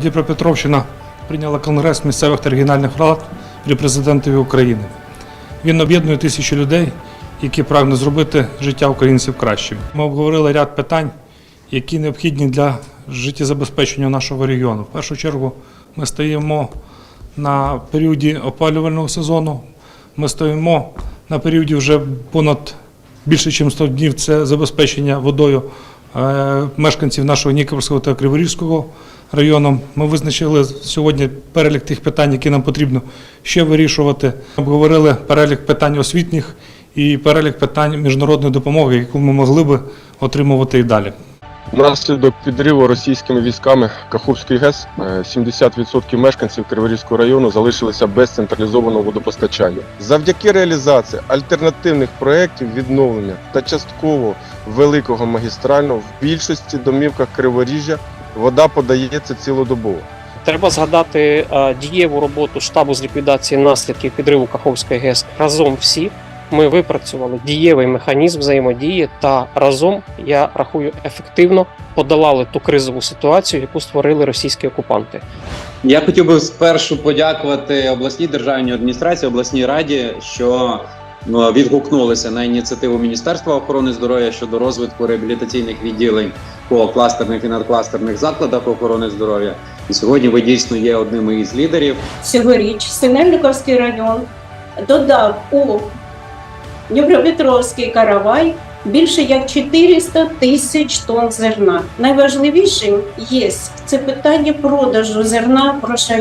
Дніпропетровщина прийняла конгрес місцевих та регіональних рад при президентові України. Він об'єднує тисячі людей, які прагнуть зробити життя українців кращим. Ми обговорили ряд питань, які необхідні для життєзабезпечення нашого регіону. В першу чергу ми стоїмо на періоді опалювального сезону. Ми стоїмо на періоді вже понад більше, ніж 100 днів. Це забезпечення водою мешканців нашого Нікопольського та Криворізького району. Ми визначили сьогодні перелік тих питань, які нам потрібно ще вирішувати. Обговорили перелік питань освітніх і перелік питань міжнародної допомоги, яку ми могли би отримувати і далі. Внаслідок підриву російськими військами Каховський ГЕС е, 70% мешканців Криворізького району залишилися без централізованого водопостачання. Завдяки реалізації альтернативних проєктів відновлення та частково великого магістрального в більшості домівках Криворіжжя вода подається цілодобово. Треба згадати е, дієву роботу штабу з ліквідації наслідків підриву Каховської ГЕС разом всі. Ми випрацювали дієвий механізм взаємодії та разом, я рахую, ефективно подолали ту кризову ситуацію, яку створили російські окупанти. Я хотів би спершу подякувати обласній державній адміністрації, обласній раді, що ну, відгукнулися на ініціативу Міністерства охорони здоров'я щодо розвитку реабілітаційних відділень по кластерних і надкластерних закладах охорони здоров'я. І сьогодні ви дійсно є одним із лідерів. Цьогоріч Синельниковський район додав у Дніпропетровський каравай більше як 400 тисяч тонн зерна. Найважливішим є це питання продажу зерна в грошах